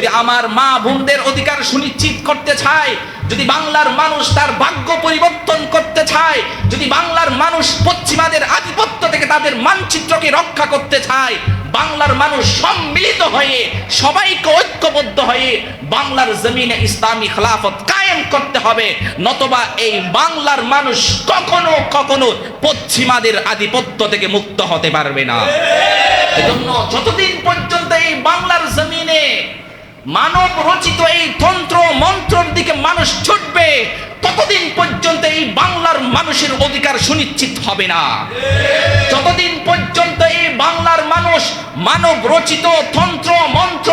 যদি আমার মা বোনদের অধিকার সুনিশ্চিত করতে চায়, যদি বাংলার মানুষ তার ভাগ্য পরিবর্তন করতে চায়, যদি বাংলার মানুষ পশ্চিমাদের আধিপত্য থেকে তাদের মানচিত্রকে রক্ষা করতে চায়, বাংলার মানুষ সম্মিলিত হয়ে, সবাইকে ঐক্যবদ্ধ হয়ে বাংলার জমিনে ইসলামী খেলাফত কায়েম করতে হবে, নতবা এই বাংলার মানুষ কখনো কখনো পশ্চিমাদের আধিপত্য থেকে মুক্ত হতে পারবে না। এজন্য যতদিন পর্যন্ত এই বাংলার জমিনে মানব রচিত এই তন্ত্র মন্ত্রর দিকে মানুষ ছুটবে, ততদিন পর্যন্ত এই বাংলার মানুষের অধিকার সুনিশ্চিত হবে না। যতদিন পর্যন্ত এই বাংলার মানুষ মানব রচিত তন্ত্র মন্ত্র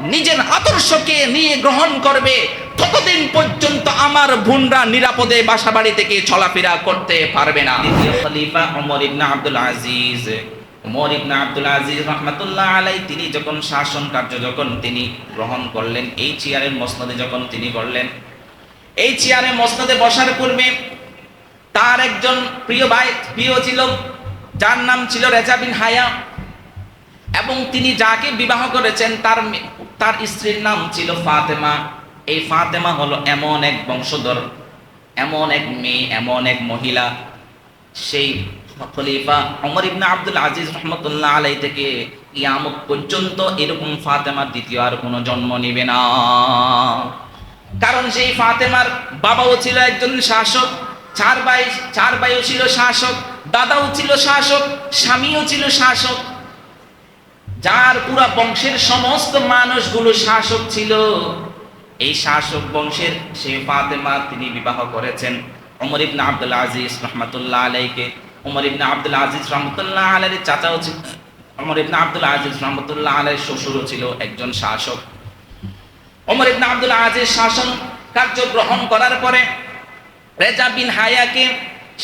নিজের আদর্শকে নিয়ে গ্রহণ করবে, ততদিন পর্যন্ত আমার বোনরা নিরাপদে বাসা বাড়ি থেকে চলাফেরা করতে পারবে না। খলিফা আব্দুল আজিজ। ওমর ইবনে আব্দুল আজিজ রহমাতুল্লাহ আলাই তিনি যখন শাসন কার্য যখন তিনি গ্রহণ করলেন, এই চেয়ারের মসনদে যখন তিনি করলেন এই চেয়ারে মসনদে বসার পূর্বে তার একজন প্রিয় ভাই, প্রিয় ছিল, যার নাম ছিল রেজা বিন হায়া, এবং তিনি যাকে বিবাহ করেছেন, তার তার স্ত্রীর নাম ছিল ফাতেমা। এই ফাতেমা হলো এমন এক বংশধর, এমন এক মেয়ে, এমন এক মহিলা, সেই খলিফা ওমর ইবনে আব্দুল আজিজ রহমতুল্লাহ আলাই থেকে কিয়ামত পর্যন্ত এরকম ফাতেমার দ্বিতীয় আর কোনো জন্ম নিবে না। কারণ সেই ফাতেমার বাবাও ছিল একজন শাসক, চার ভাই, চার ভাইও ছিল শাসক, দাদাও ছিল শাসক, স্বামীও ছিল শাসক। যার পুরা বংশের সমস্ত মানুষগুলো শাসক ছিল। এই শাসক বংশের সেই ফাতেমা তিনি বিবাহ করেছেন ওমর ইবনে আব্দুল আজিজ রহমাতুল্লাহ আলাইকে ওমর ইবনে আব্দুল আজিজ রহমতুল্লাহ আলাইয়ের চাচাও ছিল। ওমর ইবনে আব্দুল আজিজ রহমতুল্লাহ আলাইয়ের শ্বশুরও ছিল একজন শাসক। ওমর ইবনে আব্দুল আজিজ শাসন কার্য গ্রহণ করার পরে রেজা বিন হায়াকে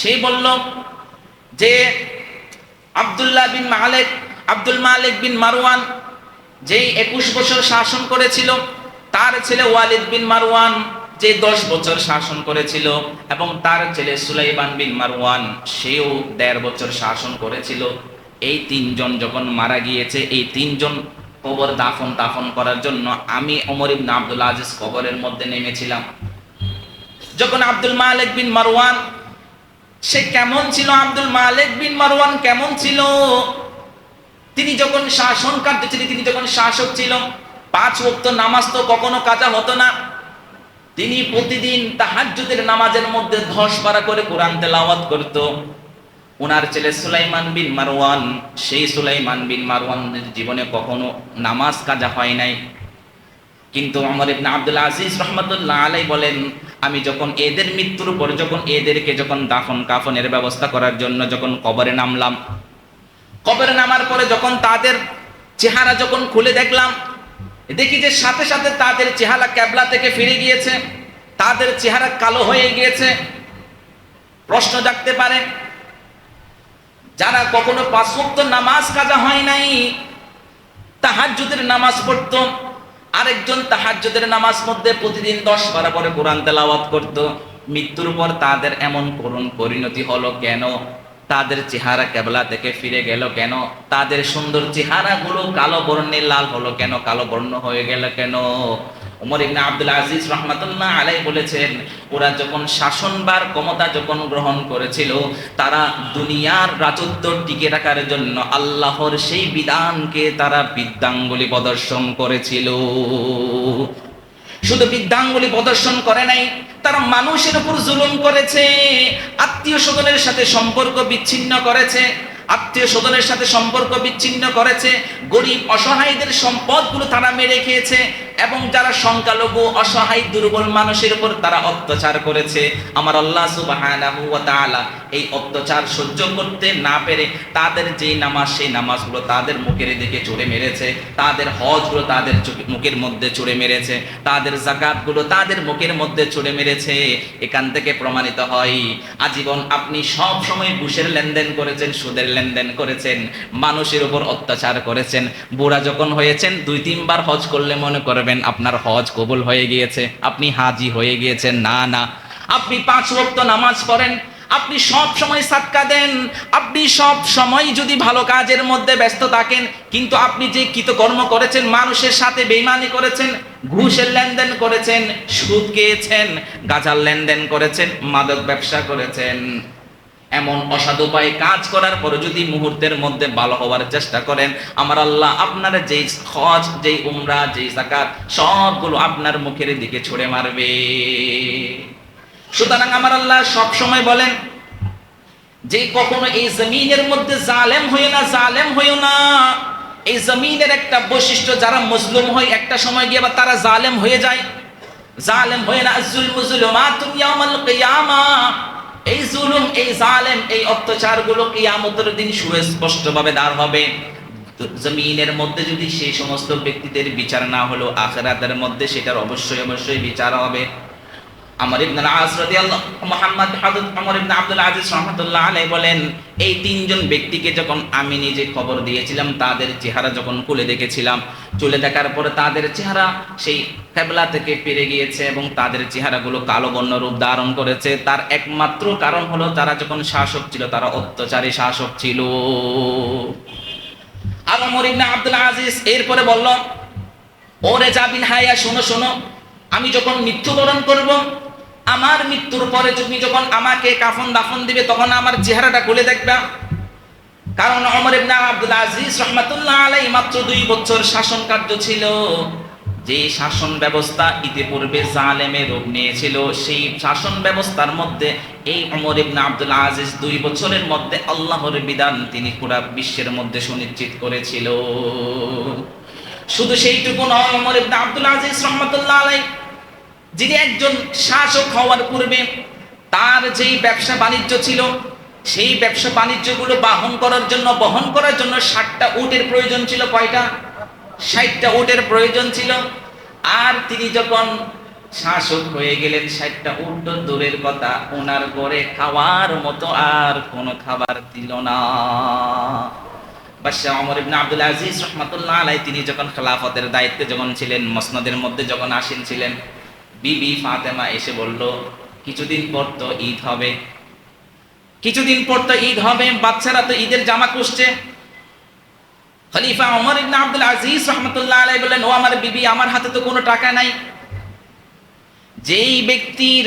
সে বলল যে, আব্দুল্লাহ বিন মালেক, আব্দুল মালিক বিন মারওয়ান যেই একুশ বছর শাসন করেছিল, তার ছেলে ওয়ালিদ বিন মারওয়ান যে দশ বছর শাসন করেছিল এবং তার ছেলে সুলাইমান বিন মারওয়ান, সেও দেড় বছর শাসন করেছিল। এই তিনজন যখন মারা গিয়েছে, এই তিনজন কবর দাফন দাফন করার জন্য আমি ওমর ইবনে আব্দুল আজিজ কবরের মধ্যে নেমেছিলাম। যখন আব্দুল মালিক বিন মারওয়ান, সে কেমন ছিল আব্দুল মালিক বিন মারওয়ান? কেমন ছিল? তিনি যখন শাসন কার্য ছিল তিনি যখন শাসক ছিল পাঁচ ওয়াক্ত নামাজ তো কখনো কাজা হতো না। তিনি প্রতিদিন তাহাজ্জুদের নামাজের মধ্যে ধস পারা করে কোরআন তেলাওয়াত করত। ওনার ছেলে সুলাইমান বিন মারওয়ান, সেই সুলাইমান বিন মারওয়ানের জীবনে কখনো নামাজ কাজা হয় নাই। কিন্তু আমর ইবনে আব্দুল আজিজ রহমতুল্লাহ আলাই বলেন, আমি যখন এদের মৃত্যুর পর, যখন এদেরকে যখন দাফন কাফনের ব্যবস্থা করার জন্য যখন কবরে নামলাম, কবরে নামার পরে যখন তাদের চেহারা যখন খুলে দেখলাম দেখি যে সাথে সাথে তাদের চেহারা ক্যাবলা থেকে ফিরে গিয়েছে, তাদের চেহারা কালো হয়ে গিয়েছে। প্রশ্ন জাগতে পারে, যারা কখনো পাঁচ ওয়াক্ত নামাজ কাজা হয় নাই, তাহাজ্জুদের নামাজ পড়তো, আরেকজন তাহাজ্জুদের নামাজ মধ্যে প্রতিদিন দশ বার করে কোরআন তেলাওয়াত করত, মৃত্যুর পর তাদের এমন করুণ পরিণতি হলো কেন? তাদের চেহারা কেবলা থেকে ফিরে গেল কেন? তাদের সুন্দর চেহারাগুলো কালো বর্ণে লাল হলো কেন? কালো বর্ণ হয়ে গেল কেন? উমর ইবনে আব্দুল আজিজ আলাই বলেছেন, ওরা যখন শাসনবার ক্ষমতা যখন গ্রহণ করেছিল, তারা দুনিয়ার রাজত্ব জন্য আল্লাহর সেই বিধানকে তারা বিদ্যাঙ্গুলি প্রদর্শন করেছিল। শুধু বিদ্যাঙ্গুলি প্রদর্শন করে নাই তারা মানুষের উপর জুলুম করেছে, আত্মীয় স্বজনের সাথে সম্পর্ক বিচ্ছিন্ন করেছে, আত্মীয় স্বজনের সাথে সম্পর্ক বিচ্ছিন্ন করেছে, গরিব অসহায়দের সম্পদগুলো তারা মেরে খেয়েছে এবং যারা সংখ্যালঘু, অসহায়, দুর্বল মানুষের উপর তারা অত্যাচার করেছে, আমার আল্লাহ সুবহানাহু ওয়া তাআলা এই অত্যাচার সহ্য করতে না পেরে তাদের যেই নামাজ, সেই নামাজগুলো তাদের মুখের দিকে চড়ে মেরেছে, তাদের হজগুলো তাদের মুখের মধ্যে চড়ে মেরেছে, তাদের জাকাতগুলো তাদের মুখের মধ্যে চড়ে মেরেছে, এখান থেকে প্রমাণিত হয়, আজীবন আপনি সব সময় ঘুষের লেনদেন করেছেন, সুদের লেনদেন করেছেন, মানুষের উপর অত্যাচার করেছেন, বুড়া যখন হয়েছেন, দুই তিনবার হজ করলে মনে করবেন আপনার হজ কবুল হয়ে গিয়েছে, আপনি হাজি হয়ে গিয়েছেন, না না। আপনি পাঁচ ওয়াক্ত নামাজ পড়েন, আপনি সব সময় সাতকা দেন, আপনি সব সময় যদি ভালো কাজের মধ্যে ব্যস্ত থাকেন, কিন্তু আপনি যে কৃতকর্ম করেছেন, মানুষের সাথে বেইমানি করেছেন, ঘুষের লেনদেন করেছেন, সুদ খেয়েছেন, গাজার লেনদেন করেছেন, মাদক ব্যবসা করেছেন। এমন অসাধু উপায়ে কাজ করার পরে যদি মুহূর্তের মধ্যে ভালো হওয়ার চেষ্টা করেন, আমার আল্লাহ আপনার যেই খজ যেই উমরা, যেই জাকাত সবগুলো আপনার মুখের দিকে ছুড়ে মারবে। সুতরাং আমার আল্লাহ সব সময় বলেন, যে কখনো এই জমিনের মধ্যে জালেম হইও না, জালেম হইও না। এই জমিনের একটা বৈশিষ্ট্য, যারা মুসলিম হয়, একটা সময় গিয়ে আবার তারা জালেম হয়ে যায়। জালেম হয়ে না জুল মুজলুমাতুন ইয়াউমাল কিয়ামা এই জুলুম এই জালেম এই অত্যাচারগুলো কিয়ামতের দিন সুস্পষ্ট ভাবে দাঁড় হবে। জমিনের মধ্যে যদি সেই সমস্ত ব্যক্তিদের বিচার না হলো, আখেরাতের মধ্যে সেটার অবশ্যই অবশ্যই বিচার হবে। আমর ইবনে আস রাদিয়াল্লাহু মুহাম্মদ হযরত আমর ইবনে আব্দুল আজিজ রাহমাতুল্লাহ আলাইহি বলেন, এই তিনজন ব্যক্তিকে যখন আমি নিজে খবর দিয়েছিলাম, তাদের চেহারা যখন খুলে দেখেছিলাম, চলে দেখার পরে তাদের চেহারা সেই কেবলা থেকে পেরে গিয়েছে এবং তাদের চেহারাগুলো কালো বর্ণ রূপ ধারণ করেছে। তার একমাত্র কারণ হলো তারা যখন শাসক ছিল, তারা অত্যাচারী শাসক ছিল। আর আমর ইবনে আব্দুল আজিজ এরপরে বলল, ওরে জাবিন হায়া, শোনো শোনো, আমি যখন মৃত্যুবরণ করব আমার মৃত্যুর পরে তুমি যখন আমাকে কাফন দাফন দিবে, তখন আমার চেহারাটা খুলে দেখবা। কারণ অমর ইবনে আব্দুল আজিজ রহমাতুল্লাহ আলাই মাত্র দুই বছর শাসন কার্য ছিল। যে শাসন ব্যবস্থা ইতিপূর্বে জালেমে রূপ নিয়েছিল, সেই শাসন ব্যবস্থার মধ্যে এই অমর ইবনে আব্দুল আজিজ দুই বছরের মধ্যে আল্লাহর বিধান তিনি পুরা বিশ্বের মধ্যে সুনিশ্চিত করেছিল। শুধু সেইটুকু নয় অমর ইবনে আব্দুল আজিজ রহমাতুল্লাহ আলাই যিনি একজন শাসক হওয়ার পূর্বে তার যেই ব্যবসা বাণিজ্য ছিল, সেই ব্যবসা বাণিজ্যগুলো বাহন করার জন্য, বহন করার জন্য ষাটটা উটের প্রয়োজন ছিল কয়টা? ষাটটা উটের প্রয়োজন ছিল। আর তিনি যখন শাসক হয়ে গেলেন, ষাটটা উট দূরের কথা, ওনার ঘরে খাওয়ার মতো আর কোনো খাবার দিল না। বাদশাহ ওমর ইবনে আব্দুল আজিজ রহমাতুল্লাহ আলাই তিনি যখন খেলাফতের দায়িত্বে যখন ছিলেন, মসনদের মধ্যে যখন আসেন ছিলেন বিবি ফাতেমা এসে বলল, কিছুদিন পর তো ঈদ হবে। কিছুদিন পর তো ঈদ হবে, বাচ্চারা তো ঈদের জামা কুসছে খলিফা ওমর ইবনে আব্দুল আজিজ রহমতুল্লাহ আলাই বললেন, ও আমার বিবি, আমার হাতে তো কোনো টাকা নাই। যেই ব্যক্তির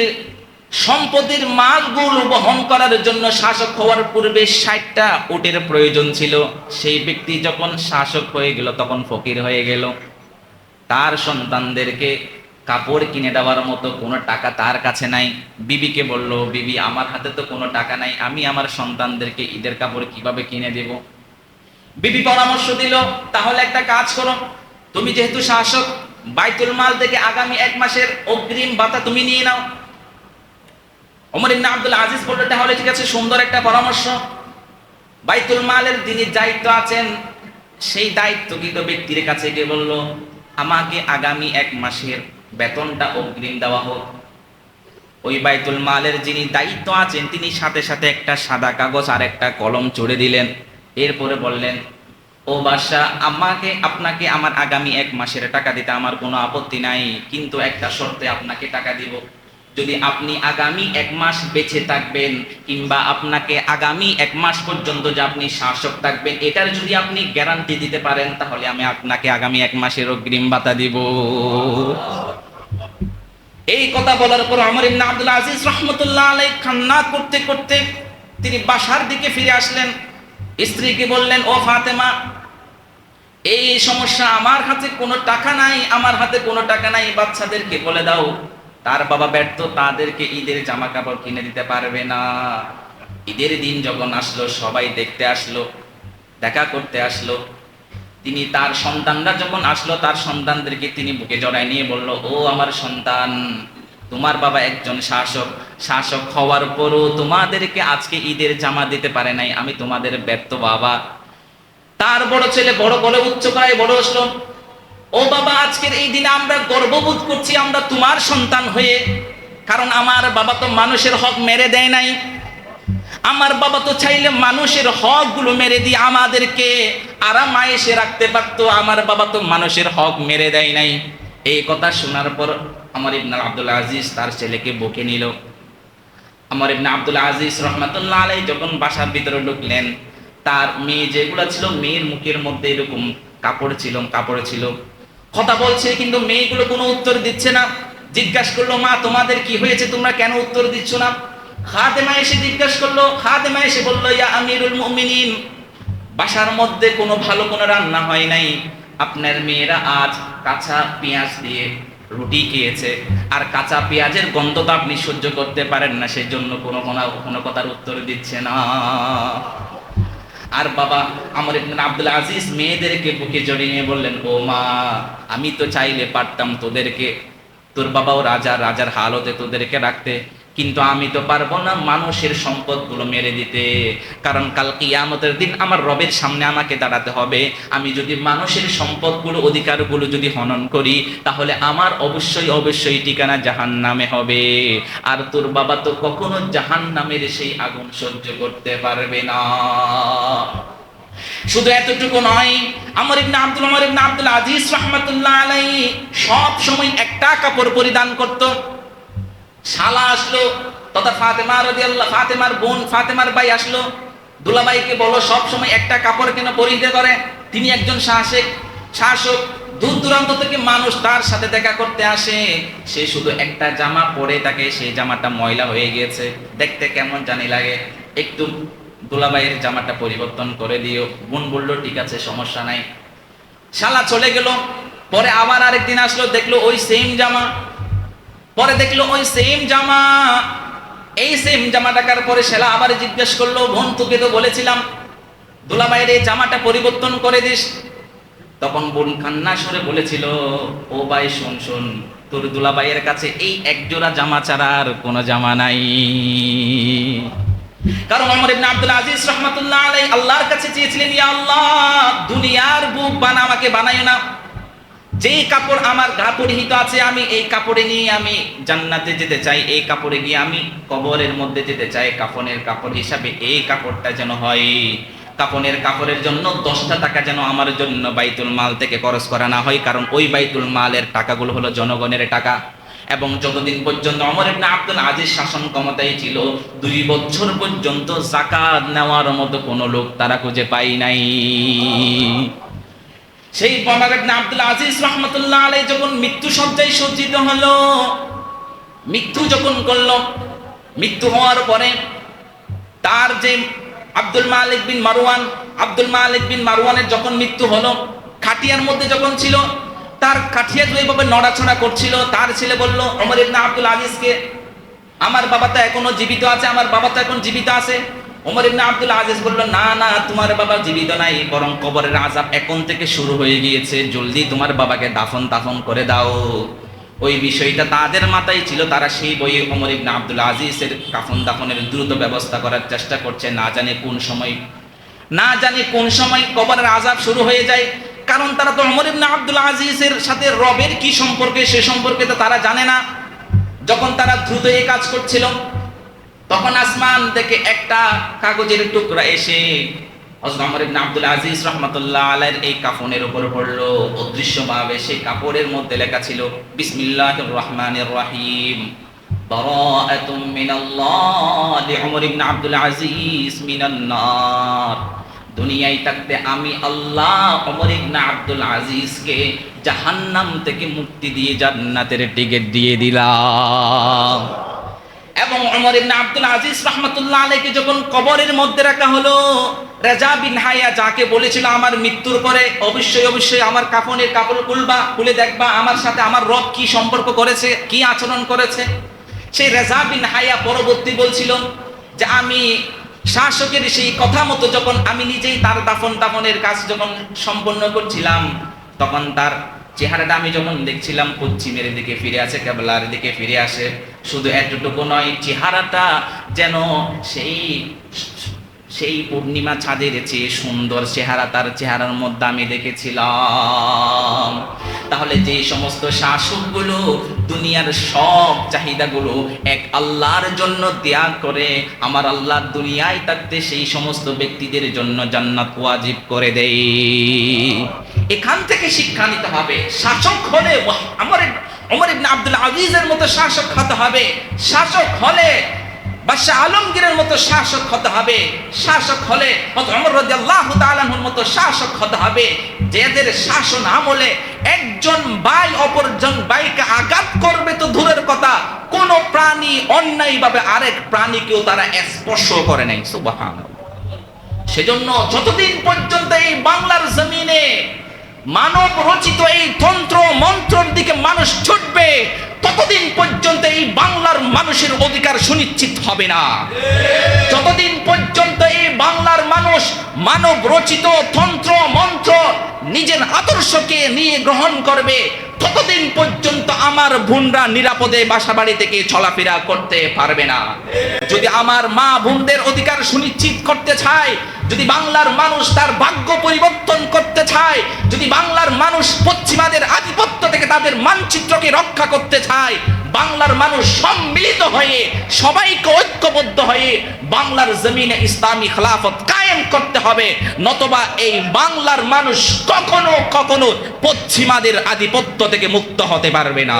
সম্পদের মালগুলো বহন করার জন্য শাসক হওয়ার পূর্বে ষাটটা উটের প্রয়োজন ছিল, সেই ব্যক্তি যখন শাসক হয়ে গেল, তখন ফকির হয়ে গেল। তার সন্তানদেরকে কাপড় কিনে দেওয়ার মতো কোনো টাকা তার কাছে নাই। বিবিকে বলল, বিবি, আমার হাতে তো কোনো টাকা নাই। আমি আমার সন্তানদেরকে ঈদের কাপড় কীভাবে কিনে দেব? বিবি পরামর্শ দিল, তাহলে একটা কাজ করো। তুমি যেহেতু শাসক, বাইতুল মাল থেকে আগামী এক মাসের অগ্রিম বাতা তুমি নিয়ে নাও। ওমর ইবনে আব্দুল আজিজ বলল, তাহলে ঠিক আছে, সুন্দর একটা পরামর্শ। বাইতুল মালের যিনি দায়িত্ব আছেন, সেই দায়িত্ব দায়িত্বকৃত ব্যক্তির কাছে? গিয়ে বলল, আমাকে আগামী এক মাসের বেতনটা অগ্রিম দেওয়া হোক। ওই বাইতুল মালের যিনি দায়িত্ব আছেন, তিনি সাথে সাথে একটা সাদা কাগজ আর একটা কলম চড়ে দিলেন। এরপরে বললেন, ও বাদশাহ, আমাকে, আপনাকে আমার আগামী এক মাসের টাকা দিতে আমার কোনো আপত্তি নাই, কিন্তু একটা শর্তে আপনাকে টাকা দিব। যদি আপনি আগামী এক মাস বেঁচে থাকবেন, কিংবা আপনাকে আগামী এক মাস পর্যন্ত যে আপনি শাসক থাকবেন, এটার যদি আপনি গ্যারান্টি দিতে পারেন, তাহলে আমি আপনাকে আগামী এক মাসের অগ্রিম ভাতা দিব। এই কথা বলার পর আমার ইবনে আব্দুল আজিজ রহমতুল্লাহ আলাই খান্না করতে করতে তিনি বাসার দিকে ফিরে আসলেন। স্ত্রীকে বললেন, ও ফাতেমা, এই সমস্যা আমার হাতে কোনো টাকা নাই, আমার হাতে কোনো টাকা নাই, বাচ্চাদেরকে বলে দাও, তার বাবা ব্যর্থ, তাদেরকে ঈদের জামা কাপড় কিনে দিতে পারবে না। ঈদের দিন যখন আসলো, সবাই দেখতে আসলো, দেখা করতে আসলো তিনি তার সন্তানরা যখন আসলো, তার সন্তানদেরকে তিনি বুকে জড়ায় নিয়ে বলল, ও আমার সন্তান, তোমার বাবা একজন শাসক। শাসক হওয়ার পরও তোমাদেরকে আজকে ঈদের জামা দিতে পারে নাই। আমি তোমাদের ব্যর্থ বাবা। তার বড় ছেলে বড় করে উচ্চ করায় বড় আসলো, ও বাবা, আজকের এই দিনে আমরা গর্ববোধ করছি আমরা তোমার সন্তান হয়ে। কারণ আমার বাবা তো মানুষের হক মেরে দেয় নাই। আমার বাবা তো চাইলে মানুষের হকগুলো মেরে দিয়ে আমাদেরকে আরাম আয়েসে রাখতে পারতো, আমার বাবা তো মানুষের হক মেরে দেয় নাই। এই কথা শোনার পর আমার ইবনাল আব্দুল আজিজ তার ছেলেকে বকে নিল। আমার ইবনে আব্দুল আজিজ রহমাতুল্লাহ আলাই যখন বাসার ভিতরে ঢুকলেন, তার মেয়ে যেগুলো ছিল, মেয়ের মুখের মধ্যে এরকম কাপড় ছিল কাপড় ছিল। কথা বলছে, কিন্তু মেয়েগুলো কোনো উত্তর দিচ্ছে না। জিজ্ঞাসা করল, মা, তোমাদের কি হয়েছে? তোমরা কেন উত্তর দিচ্ছ না? খাদেমা এসে জিজ্ঞাসা করল, খাদেমা এসে বলল, ইয়া আমিরুল মুমিনিন বাসার মধ্যে কোনো ভালো কোনো রান্না হয় নাই। আপনার মেয়েরা আজ কাঁচা পেঁয়াজ দিয়ে রুটি খেয়েছে। আর কাঁচা পেঁয়াজের গন্ধ তো আপনি সহ্য করতে পারেন না সেই জন্য কোনো কোনো কথার উত্তর দিচ্ছে না। আর বাবা, আমার আব্দুল আজিজ মেয়েদেরকে বুকে জড়িয়ে নিয়ে বললেন, ও মা, আমি তো চাইলে পারতাম তোদেরকে, তোর বাবাও রাজা, রাজার হালতে তোদেরকে রাখতে। কিন্তু আমি তো পারব না মানুষের সম্পদগুলো মেরে দিতে। কারণ কাল কিয়ামতের দিন আমার রবের সামনে আমাকে দাঁড়াতে হবে। আমি যদি মানুষের সম্পদগুলো, অধিকারগুলো যদি হনন করি, তাহলে আমার অবশ্যই অবশ্যই ঠিকানা জাহান নামে হবে। আর তোর বাবা তো কখনো জাহান নামের সেই আগুন সহ্য করতে পারবে না। শুধু এতটুকু নয়, আমার ইবনে আব্দুল আমর ইবনে আব্দুল আজিজ রাহমাতুল্লাহ আলাইহি সব সময় একটা কাপড় পরিধান করত। শালা আসলো, তথা ফাতেমা রাদিয়াল্লাহু, ফাতেমার বোন, ফাতেমার ভাই আসলো। দুলাভাইকে বলো, সব সময় একটা কাপড় কেন পরিধে করে? তিনি একজন শাসক শাসক দূর দূরান্ত থেকে মানুষ তার সাথে দেখা করতে আসে। সে শুধু একটা জামা পরে তাকে সেই জামাটা ময়লা হয়ে গিয়েছে। দেখতে কেমন জানি লাগে। একটু দুলাভাইয়ের জামাটা পরিবর্তন করে দিও। বোন বলল, ঠিক আছে, সমস্যা নাই। শালা চলে গেল। পরে আবার আরেকদিন আসলো, দেখল ওই সেম জামা। পরে দেখল ওই সেম জামা। এই সেম জামা টাকার পরে সেলা আবার জিজ্ঞেস করল, বোন, তোকে তো বলেছিলাম, দুলাভাইয়ের এই জামাটা পরিবর্তন করে দিস। তখন বোন কান্না সরে বলেছিল, ও ভাই, শোন শোন, তোর দুলাভাইয়ের কাছে এই এক জোড়া জামা ছাড়া আর কোনো জামা নাই। কারণ আমার ইবনে আব্দুল আজিজ রহমাতুল্লাহ আলাই আল্লাহর কাছে চেয়েছিলেন, ইয়া আল্লাহ, দুনিয়ার বুক বানা, আমাকে বানাইও না। যে কাপড় আমার গা পরিহিত আছে, আমি এই কাপড়ে নিয়ে আমি জান্নাতে যেতে চাই, এই কাপড়ে গিয়ে আমি কবরের মধ্যে যেতে চাই। কাফনের কাপড় হিসাবে এই কাপড়টা যেন হয়। কাপনের কাপড়ের জন্য দশটা টাকা যেন আমার জন্য বাইতুল মাল থেকে খরচ করা না হয়, কারণ ওই বাইতুল মালের টাকাগুলো হলো জনগণের টাকা। এবং যতদিন পর্যন্ত অমর ইবনে আব্দুল আজিজ শাসন ক্ষমতায় ছিল, দুই বছর পর্যন্ত জাকাত নেওয়ার মতো কোনো লোক তারা খুঁজে পাই নাই। সেই অমর ইবনে আব্দুল আজিজ রহমতুল্লাহ আলাই যখন মৃত্যু সজ্জায় সজ্জিত হলো, মৃত্যু যখন করল, মৃত্যু হওয়ার পরে তার যে আব্দুল মালিক বিন মারওয়ান, আব্দুল মালিক বিন মারওয়ানের যখন মৃত্যু হলো, খাটিয়ার মধ্যে যখন ছিল, তার কাঠিয়া যেভাবে নড়াছড়া করছিল, তার ছেলে বলল অমর ইবনে আব্দুল আজিজকে, আমার বাবা তো এখনও জীবিত আছে, আমার বাবা তো এখন জীবিত আছে। ওমর ইবনে আব্দুল আজিজ বলল, না না, তোমার বাবা জীবিত নাই, বরং কবরের আজাব এখন থেকে শুরু হয়ে গিয়েছে। জলদি তোমার বাবাকে দাফন দাফন করে দাও। ওই বিষয়টা তাদের মাথায় ছিল, তারা সেই বইয়ে ওমর ইবনে আব্দুল আজিজের কাফন দাফনের দ্রুত ব্যবস্থা করার চেষ্টা করছে। না জানে কোন সময়, না জানে কোন সময় কবরের আজাব শুরু হয়ে যায়। কারণ তারা তো অমর ইবনে আব্দুল আজিজের সাথে রবের কি সম্পর্কে, সে সম্পর্কে তো তারা জানে না। যখন তারা দ্রুত এই কাজ করছিল তখন আসমান থেকে একটা কাগজের টুকরা এসে পড়ল। অদৃশ্যভাবে কাপড়ের মধ্যে লেখা ছিল রহিম। মিনাল্লাহ দুনিয়ায় থাকতে আমি আল্লাহ অমর ইবনে আব্দুল আজিজকে জাহান্নাম থেকে মুক্তি দিয়ে জান্নাতের টিকিট দিয়ে দিলাম। এবং ওমর ইবনে আব্দুল আজিজ রাহমাতুল্লাহ আলাইকে যখন কবরের মধ্যে রাখা হলো, রাজা বিন হায়া যাকে বলেছিল, আমার মৃত্যুর পরে অবশ্যই অবশ্যই আমার কাফনের কাপড় খুলবা, খুলে দেখবা, আমার সাথে আমার রব কি সম্পর্ক করেছে, কি আচরণ করেছে? সেই রেজা বিন হায়া পরবর্তী বলছিল যে, আমি শাসকের সেই কথা মতো যখন আমি নিজেই তার দাফন দাফনের কাজ যখন সম্পন্ন করছিলাম, তখন তার চেহারাটা আমি যখন দেখছিলাম, পশ্চিমের দিকে ফিরে আসে, কেবলার দিকে ফিরে আসে। শুধু এতটুকু নয়, চেহারাটা যেন সেই সেই পূর্ণিমা ছাদের চেয়ে সুন্দর চেহারা, তার চেহারার মধ্যে আমি দেখেছিলাম। তাহলে যে সমস্ত শাসকগুলো, দুনিয়ার সব চাহিদাগুলো এক আল্লাহর জন্য ত্যাগ করে, আমার আল্লাহ দুনিয়ায় থাকতে সেই সমস্ত ব্যক্তিদের জন্য জান্নাত ওয়াজিব করে দেয় এখান থেকে শিক্ষা নিতে হবে। শাসক হলে আমার অমর ইবনে আব্দুল আজিজের মতো শাসক হতে হবে। শাসক হলে, বাদশাহ আলমগীরের মতো শাসক হতে হবে। শাসক হলে হযরত ওমর রাদিয়াল্লাহু তাআলার মতো শাসক হতে হবে। যাদের শাসন আমলে একজন ভাই অপরজন ভাইকে আঘাত করবে তো দূরের কথা, কোন প্রাণী অন্যায়ভাবে আরেক প্রাণীকেও তারা স্পর্শ করে নাই। সুবহানাল্লাহ। সেজন্য যতদিন পর্যন্ত এই বাংলার জমিনে মানব রচিত এই তন্ত্র মন্ত্রর দিকে মানুষ ছুটবে ততদিন পর্যন্ত এই বাংলার মানুষের অধিকার সুনিশ্চিত হবে না। যতদিন পর্যন্ত এই বাংলার মানুষ মানব রচিত তন্ত্র, মন্ত্র নিজের আদর্শকে নিয়ে গ্রহণ করবে, ততদিন পর্যন্ত আমার বোনরা নিরাপদে বাসা বাড়ি থেকে চলাফেরা করতে পারবে না। যদি আমার মা বোনদের অধিকার সুনিশ্চিত করতে চায়, যদি বাংলার মানুষ তার ভাগ্য পরিবর্তন করতে চায়, যদি বাংলার মানুষ পশ্চিমাদের আধিপত্য থেকে তাদের মানচিত্রকে রক্ষা করতে চায় বাংলার মানুষ সম্মিলিত হয়ে, সবাইকে ঐক্যবদ্ধ হয়ে বাংলার জমিনে ইসলামী খেলাফত কায়েম করতে হবে। নতবা এই বাংলার মানুষ কখনো কখনো পশ্চিমাদের আধিপত্য থেকে মুক্ত হতে পারবে না।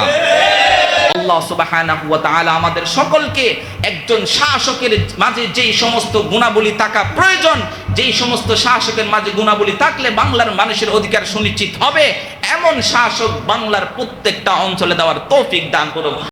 আমাদের সকলকে একজন শাসকের মাঝে যেই সমস্ত গুণাবলী থাকা প্রয়োজন, যেই সমস্ত শাসকের মাঝে গুণাবলী থাকলে বাংলার মানুষের অধিকার সুনিশ্চিত হবে। এমন শাসক বাংলার প্রত্যেকটা অঞ্চলে দেওয়ার তৌফিক দান করুন